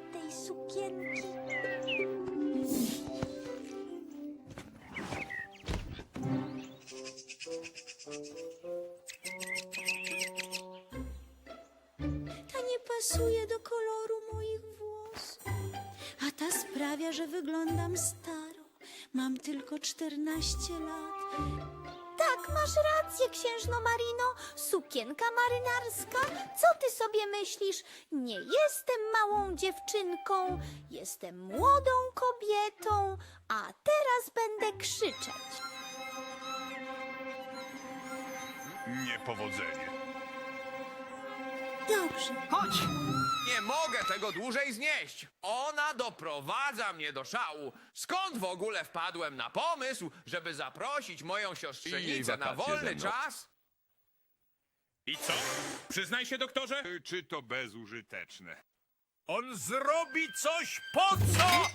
tej sukienki. Ta nie pasuje do koloru moich włosów. A ta sprawia, że wyglądam staro. Mam tylko 14 lat. Masz rację, księżno Marino. Sukienka marynarska? Co ty sobie myślisz? Nie jestem małą dziewczynką, jestem młodą kobietą, a teraz będę krzyczeć. Niepowodzenie. Dobrze. Chodź! Nie mogę tego dłużej znieść! Ona doprowadza mnie do szału. Skąd w ogóle wpadłem na pomysł, żeby zaprosić moją I jej siostrzenicę na wakacje wolny mną. czas? I co? Przyznaj się, doktorze? Czy to bezużyteczne? On zrobi coś po co?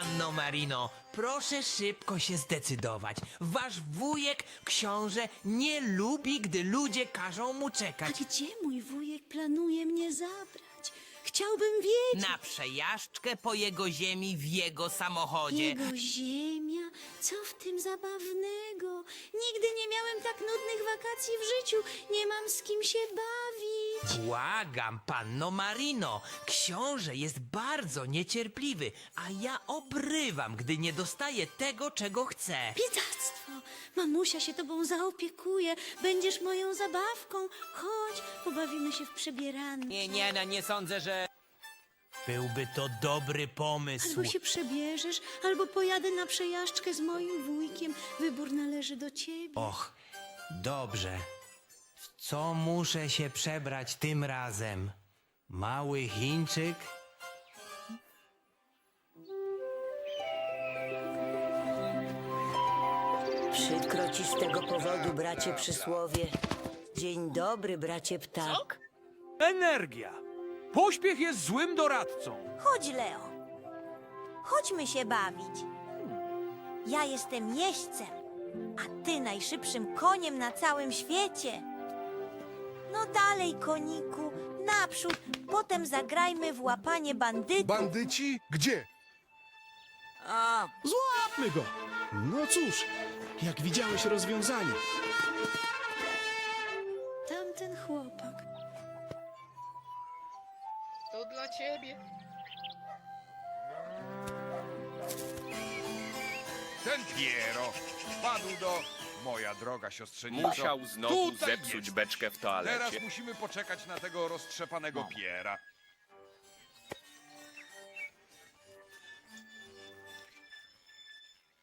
Panno Marino, proszę szybko się zdecydować. Wasz wujek, książę, nie lubi, gdy ludzie każą mu A czekać. gdzie mój wujek planuje mnie zabrać? Chciałbym wiedzieć. Na przejażdżkę po jego ziemi w jego samochodzie. Jego ziemia? Co w tym zabawnego? Nigdy nie miałem tak nudnych wakacji w życiu. Nie mam z kim się bawić. Błagam, panno Marino, książę jest bardzo niecierpliwy, a ja obrywam, gdy nie dostaje tego, czego chce. Biedactwo! Mamusia się tobą zaopiekuje. Będziesz moją zabawką. Chodź, pobawimy się w przebieranki. Nie, nie, no nie sądzę, że... Byłby to dobry pomysł. Albo się przebierzesz, albo pojadę na przejażdżkę z moim wujkiem. Wybór należy do ciebie. Och, dobrze. Co muszę się przebrać tym razem? Mały Chińczyk? Przykro ci z tego powodu, bracie przysłowie. Dzień dobry, bracie ptak. Energia. Pośpiech jest złym doradcą. Chodź, Leo. Chodźmy się bawić. Ja jestem jeźdźcem, a ty najszybszym koniem na całym świecie. No dalej, koniku, naprzód, potem zagrajmy w łapanie bandytów. Bandyci? Gdzie? A, Złapmy go! No cóż, jak widziałeś rozwiązanie. Tamten chłopak. To dla ciebie. Ten Piero wpadł do... Moja droga siostrzenico. Musiał znowu Tutaj zepsuć jest. beczkę w toalecie. Teraz musimy poczekać na tego roztrzepanego Piera.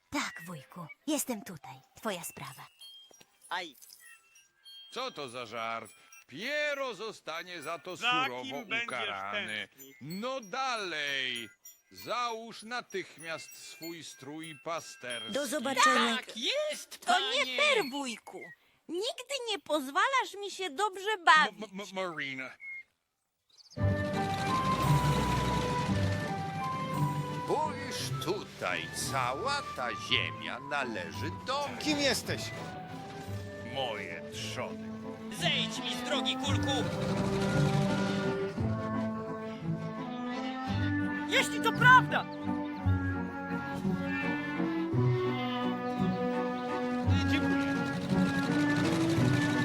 Tak, wujku, jestem tutaj. Twoja sprawa. Aj, Co to za żart? Piero zostanie za to Za surowo będziesz ukarany. tęsknić? No dalej! Załóż natychmiast swój strój pasterski. Do zobaczenia. tak jest, To panie! nie fair, wujku. Nigdy nie pozwalasz mi się dobrze M- bawić. M- Marina. Spójrz tutaj, cała ta ziemia należy do mnie. Kim jesteś? Moje trzony. zejdź mi z drogi, kulku! Jeśli to prawda!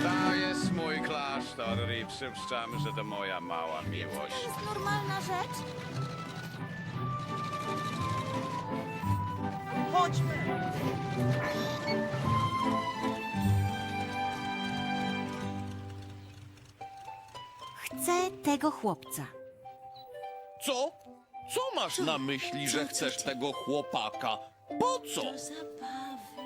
To jest mój klasztor i przypuszczam, że to moja mała miłość. To jest normalna rzecz? Chodźmy! Chcę tego chłopca. Co? Masz na myśli, że chcesz tego chłopaka? Po co? Do zabawy.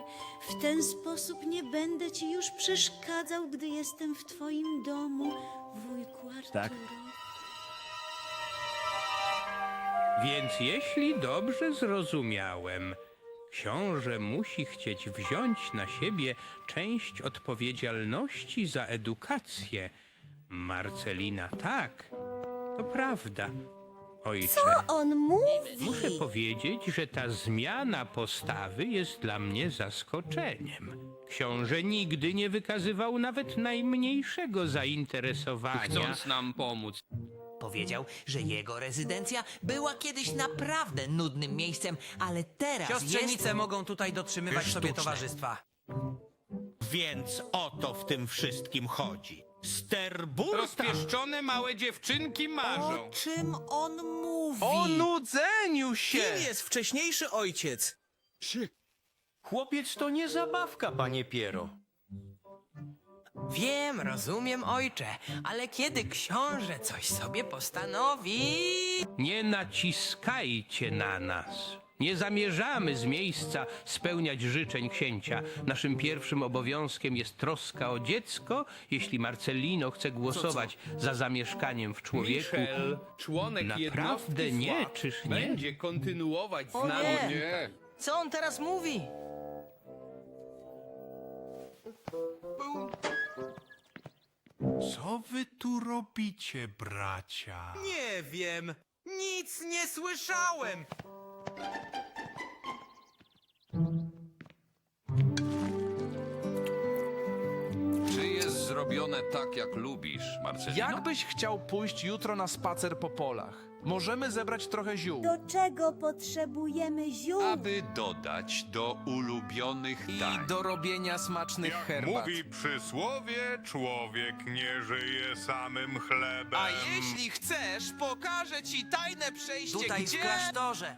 W ten sposób nie będę ci już przeszkadzał, gdy jestem w twoim domu, wujku Arturo. Tak. Więc jeśli dobrze zrozumiałem, książę musi chcieć wziąć na siebie część odpowiedzialności za edukację. Marcelina tak, to prawda. Ojcze. On mówi. Muszę powiedzieć, że ta zmiana postawy jest dla mnie zaskoczeniem. Książę nigdy nie wykazywał nawet najmniejszego zainteresowania. Chcąc nam pomóc. Powiedział, że jego rezydencja była kiedyś naprawdę nudnym miejscem, ale teraz Siostrzenice jest... mogą tutaj dotrzymywać sobie Sztuczne. towarzystwa. Więc o to w tym wszystkim chodzi. Sterburta! Rozpieszczone małe dziewczynki marzą. czym on mówi? O nudzeniu się! Kim jest wcześniejszy ojciec? Chłopiec to nie zabawka, panie Piero. Wiem, rozumiem, ojcze, ale kiedy książę coś sobie postanowi... Nie naciskajcie na nas. Nie zamierzamy z miejsca spełniać życzeń księcia. Naszym pierwszym obowiązkiem jest troska o dziecko. Jeśli Marcelino chce głosować za zamieszkaniem w człowieku, Michel, członek Naprawdę jednostki nie, czyż nie? Będzie kontynuować z O nami. nie. Co on teraz mówi? Co wy tu robicie, bracia? Nie wiem. Nic nie słyszałem. Czy jest zrobione tak, jak lubisz, Marcelino? Jakbyś chciał pójść jutro na spacer po polach? Możemy zebrać trochę ziół. Do czego potrzebujemy ziół? Aby dodać do ulubionych I do robienia smacznych herbat. Mówi przysłowie, człowiek nie żyje samym chlebem. A jeśli chcesz, pokażę ci tajne przejście Tutaj gdzie... w klasztorze.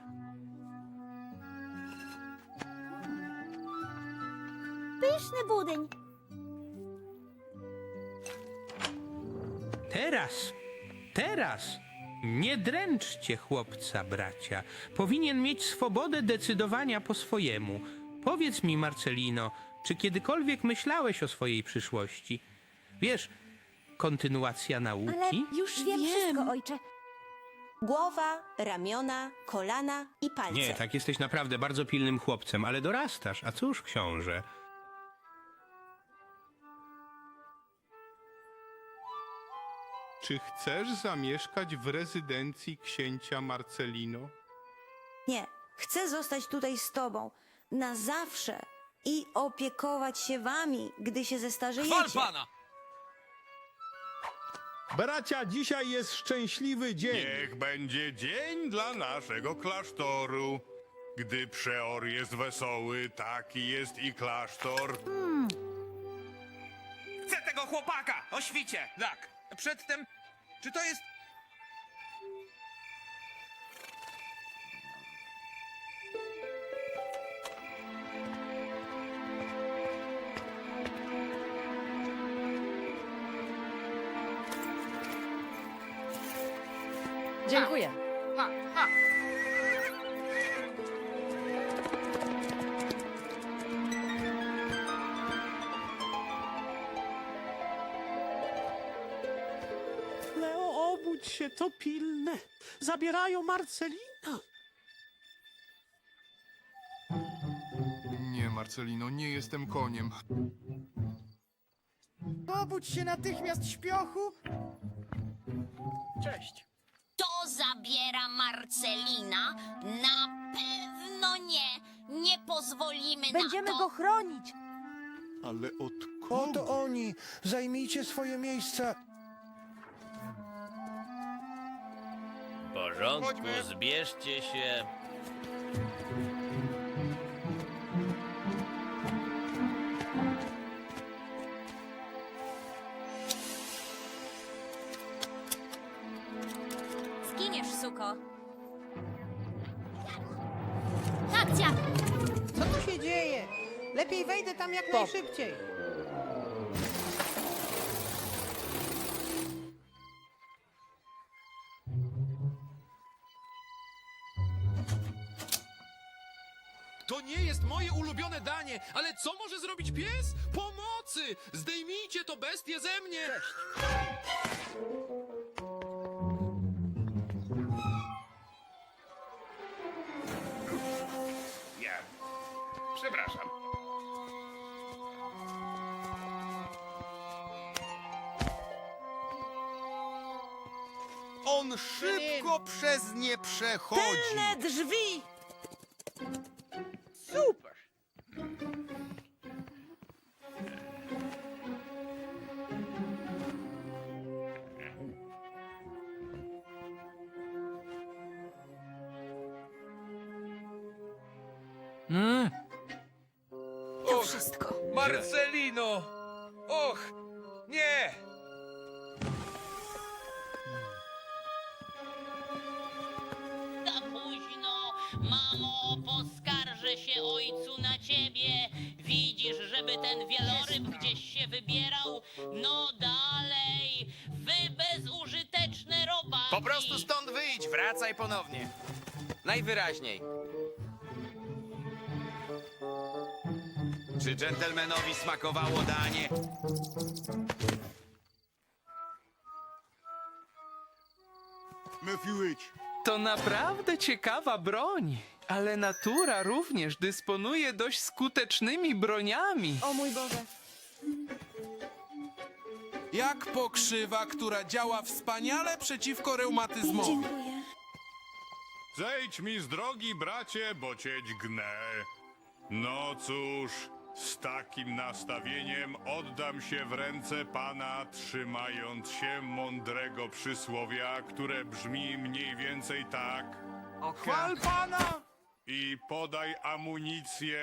Pyszny budyń. Teraz, teraz nie dręczcie chłopca, bracia. Powinien mieć swobodę decydowania po swojemu. Powiedz mi, Marcelino, czy kiedykolwiek myślałeś o swojej przyszłości? Wiesz, kontynuacja Ale nauki? już wiem, wszystko, ojcze. Głowa, ramiona, kolana i palce. Nie, tak jesteś naprawdę bardzo pilnym chłopcem, ale dorastasz. A cóż, książę? Czy chcesz zamieszkać w rezydencji księcia Marcelino? Nie, chcę zostać tutaj z tobą na zawsze i opiekować się wami, gdy się zestarzejecie. pana! Bracia, dzisiaj jest szczęśliwy dzień. Niech będzie dzień dla naszego klasztoru. Gdy przeor jest wesoły, taki jest i klasztor. Chcę tego chłopaka! O świcie! Tak. Przedtem... Czy to jest... Dziękuję. Leo, to pilne. Zabierają Marcelina. Nie, Marcelino, nie jestem koniem. Obudź się natychmiast, śpiochu. Cześć. To zabiera Marcelina? Na pewno nie. Nie pozwolimy Będziemy na to. go chronić. Ale od kogo? Oto oni. Zajmijcie swoje miejsca. W porządku, zbierzcie się. Zginiesz, suko. Akcja! Co tu się dzieje? Lepiej wejdę tam jak najszybciej. To nie jest moje ulubione danie, ale co może zrobić pies? Pomocy! Zdejmijcie to bestie ze mnie! Nie. Przepraszam. On On szybko przez nie przechodzi. Tylne drzwi! To wszystko. Marcelino! Och, nie! Za późno. Mamo, poskarżę się ojcu na ciebie. Widzisz, żeby ten wieloryb gdzieś się wybierał? No dalej. Wy bezużyteczne robaki. Po prostu stąd wyjdź, wracaj ponownie. Najwyraźniej. Czy dżentelmenowi smakowało danie? To naprawdę ciekawa broń, ale natura również dysponuje dość skutecznymi broniami. O mój Boże. Jak pokrzywa, która działa wspaniale przeciwko reumatyzmowi. Dziękuję. Zejdź mi z drogi, bracie, bo cię dźgnę. No cóż, z takim nastawieniem oddam się w ręce Pana, trzymając się mądrego przysłowia, które brzmi mniej więcej tak. Chwal pana! I podaj amunicję.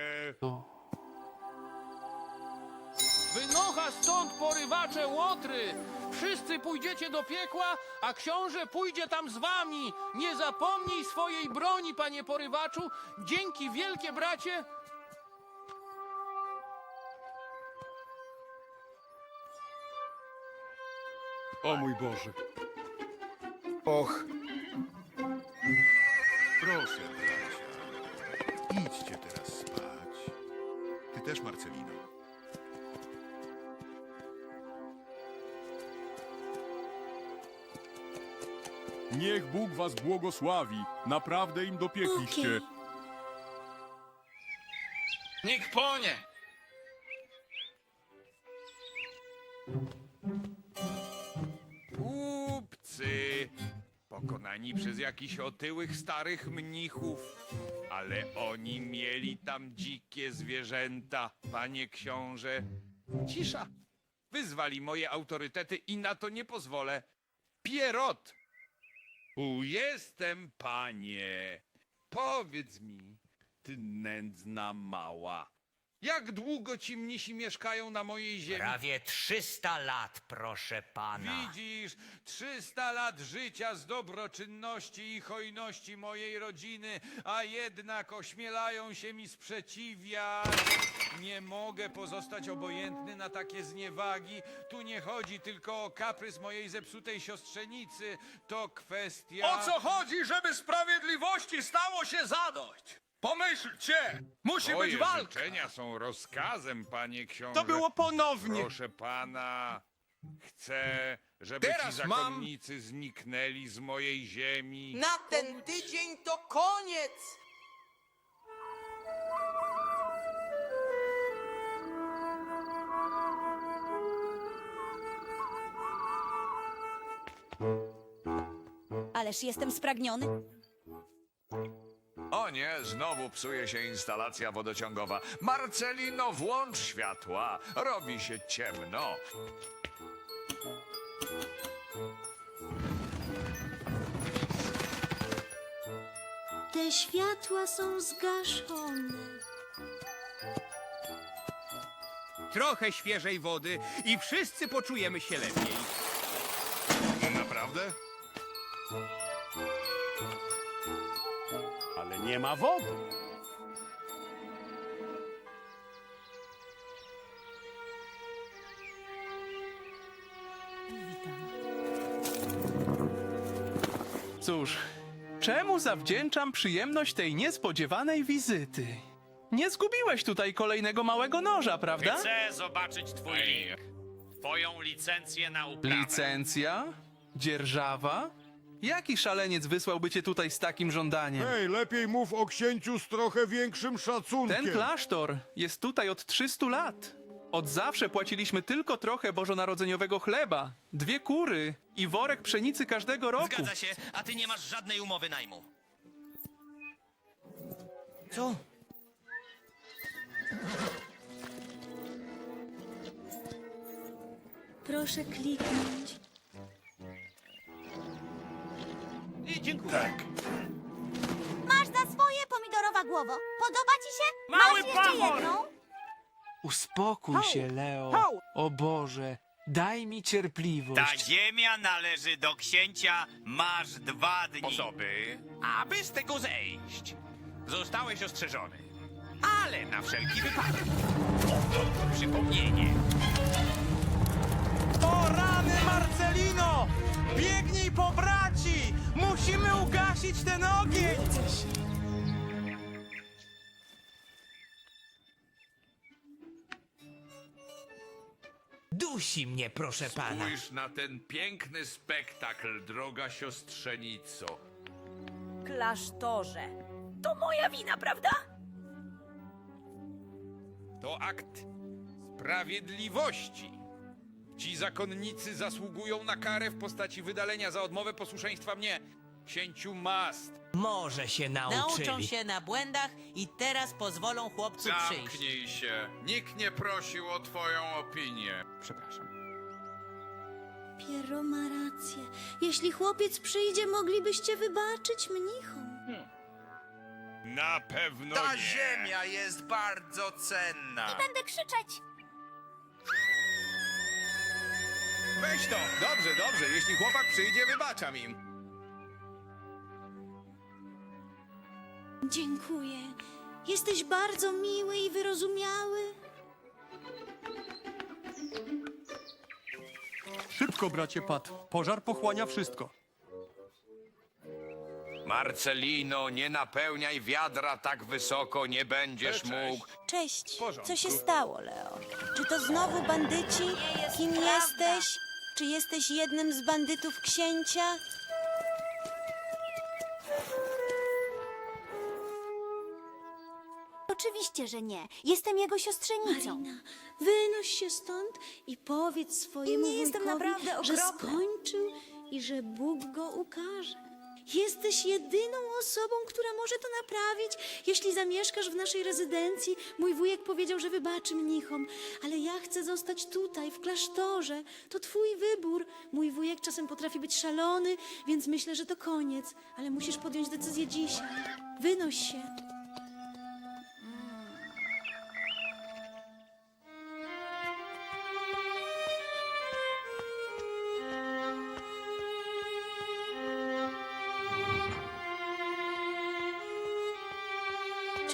Wynocha stąd porywacze łotry! Wszyscy pójdziecie do piekła, a książę pójdzie tam z wami! Nie zapomnij swojej broni, panie porywaczu! Dzięki wielkie bracie! O mój Boże. Och, Proszę, bracia. Idźcie teraz spać. Ty też, Marcelino. Niech Bóg was błogosławi. Naprawdę im dopiekliście. Okej. Nikt ponie! Pokonani przez jakichś otyłych starych mnichów. Ale oni mieli tam dzikie zwierzęta, panie książę. Cisza! Wyzwali moje autorytety i na to nie pozwolę. Pierot! Tu jestem, panie. Powiedz mi, ty nędzna mała. Jak długo ci mnisi mieszkają na mojej ziemi? Prawie 300 lat, proszę pana. Widzisz, 300 lat życia z dobroczynności i hojności mojej rodziny, a jednak ośmielają się mi sprzeciwiać. Nie mogę pozostać obojętny na takie zniewagi. Tu nie chodzi tylko o kaprys mojej zepsutej siostrzenicy. To kwestia... O co chodzi, żeby sprawiedliwości stało się zadość? Pomyślcie! Musi Moje być walka! życzenia są rozkazem, panie książę. To było ponownie. Proszę pana, chcę, żeby Teraz ci mam- zakonnicy zniknęli z mojej ziemi. Na ten tydzień to koniec! Ależ jestem spragniony. Nie, znowu psuje się instalacja wodociągowa. Marcelino, włącz światła. Robi się ciemno. Te światła są zgaszone. Trochę świeżej wody i wszyscy poczujemy się lepiej. Naprawdę? Nie ma wody. Cóż, czemu zawdzięczam przyjemność tej niespodziewanej wizyty? Nie zgubiłeś tutaj kolejnego małego noża, prawda? Chcę zobaczyć twój link. Twoją licencję na uprawę. Licencja? Dzierżawa? Jaki szaleniec wysłałby cię tutaj z takim żądaniem? Hej, lepiej mów o księciu z trochę większym szacunkiem. Ten klasztor jest tutaj od 300 lat. Od zawsze płaciliśmy tylko trochę bożonarodzeniowego chleba, dwie kury i worek pszenicy każdego roku. Zgadza się, a ty nie masz żadnej umowy najmu. Co? Proszę kliknąć. Tak. Masz za swoje, pomidorowa głowo. Podoba ci się? Mały Masz jeszcze jedną? Uspokój się, Leo. O Boże, daj mi Ta cierpliwość. ziemia należy do księcia. Masz dwa dni. Osoby, aby z tego zejść. Zostałeś ostrzeżony. Ale na wszelki wypadek. Oto przypomnienie. O rany, Marcelino! Biegnij! Ugasić ten ogień! Dusi mnie, proszę pana. Spójrz na ten piękny spektakl, droga siostrzenico. Klasztorze. To moja wina, prawda? To akt sprawiedliwości. Ci zakonnicy zasługują na karę w postaci wydalenia za odmowę posłuszeństwa mnie, księciu Mast. Może się nauczyli. Nauczą się na błędach i teraz pozwolą chłopcu Zamknij się. Nikt nie prosił o twoją opinię. Przepraszam. Piero ma rację. Jeśli chłopiec przyjdzie, moglibyście wybaczyć mnichom. Na pewno Ta nie. ziemia jest bardzo cenna. Będę krzyczeć. Weź to. Dobrze, dobrze. Jeśli chłopak przyjdzie, wybaczam im. Dziękuję. Jesteś bardzo miły i wyrozumiały. Szybko, bracie Pat. Pożar pochłania wszystko. Marcelino, nie napełniaj wiadra tak wysoko, nie będziesz mógł. Cześć. Co się stało, Leo? Czy to znowu bandyci? Kim jesteś? Czy jesteś jednym z bandytów księcia? Oczywiście, że nie. Jestem jego siostrzenicą. Marina, wynoś się stąd i powiedz swojemu Nie jestem wujkowi, naprawdę że okropna. skończył i że Bóg go ukaże. Jesteś jedyną osobą, która może to naprawić. Jeśli zamieszkasz w naszej rezydencji, mój wujek powiedział, że wybaczy mnichom, ale ja chcę zostać tutaj, w klasztorze. To twój wybór. Mój wujek czasem potrafi być szalony, więc myślę, że to koniec, ale musisz podjąć decyzję dzisiaj. Wynoś się.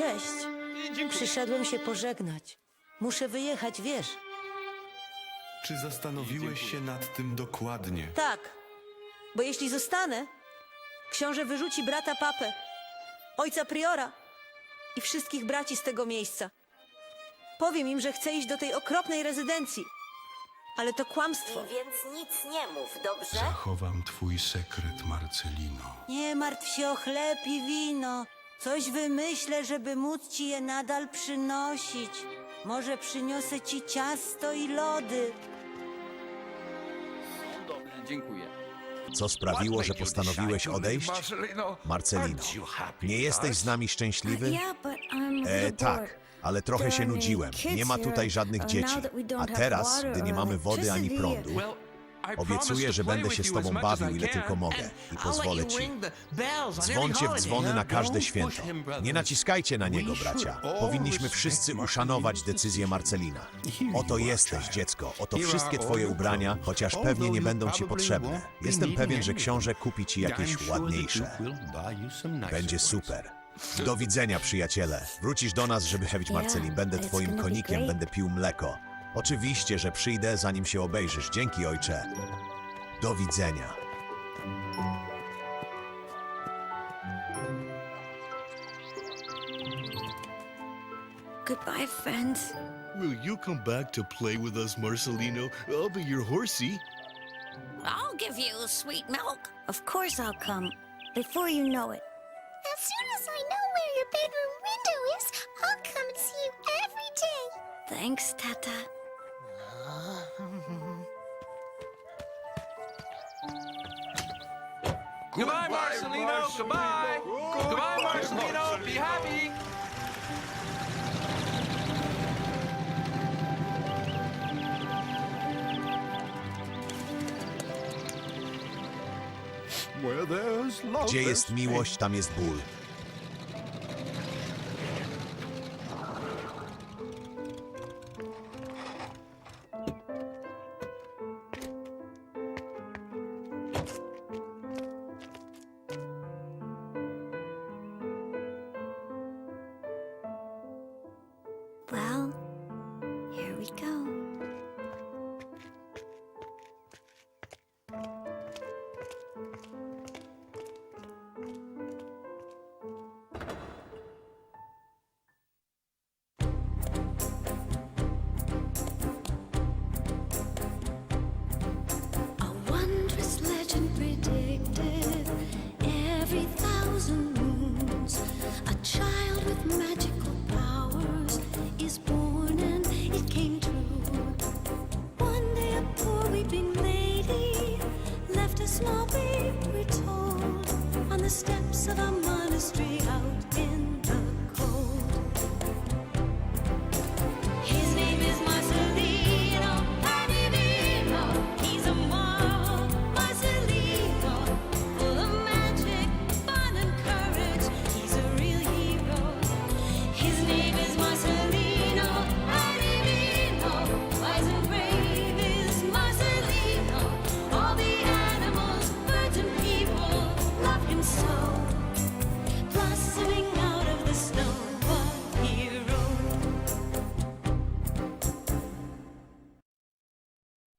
Cześć. Przyszedłem się pożegnać. Muszę wyjechać, wiesz. Czy zastanowiłeś się nad tym dokładnie? Tak, bo jeśli zostanę, książę wyrzuci brata papę, ojca priora i wszystkich braci z tego miejsca. Powiem im, że chcę iść do tej okropnej rezydencji. Ale to kłamstwo. Więc nic nie mów, dobrze? Zachowam twój sekret, Marcelino. Nie martw się o chleb i wino. Coś wymyślę, żeby móc ci je nadal przynosić. Może przyniosę ci ciasto i lody. Co sprawiło, że postanowiłeś odejść? Marcelino, nie jesteś z nami szczęśliwy? E, tak, ale trochę się nudziłem. Nie ma tutaj żadnych dzieci. A teraz, gdy nie mamy wody ani prądu, obiecuję, że będę się z tobą bawił ile tylko mogę i pozwolę ci. Dzwoncie w dzwony na każde święto. Nie naciskajcie na niego, bracia. Powinniśmy wszyscy uszanować decyzję Marcelina. Oto jesteś, dziecko. Oto wszystkie twoje ubrania, chociaż pewnie nie będą ci potrzebne. Jestem pewien, że książę kupi ci jakieś ładniejsze. Będzie super. Do widzenia, przyjaciele. Wrócisz do nas, żeby hewić Marcelin. Będę twoim konikiem, będę pił mleko. Oczywiście, że przyjdę, zanim się obejrzysz. Dzięki, ojcze. Do widzenia. Goodbye, friends. Will you come back to play with us, Marcelino? I'll be your horsey. I'll give you sweet milk. Of course I'll come. Before you know it. As soon as I know where your bedroom window is, I'll come and see you every day. Thanks, Tata. Goodbye, Marcelino. Goodbye. Goodbye, Marcelino. Be happy. Gdzie jest miłość, tam jest ból. Well, here we go. the steps of a monastery out in the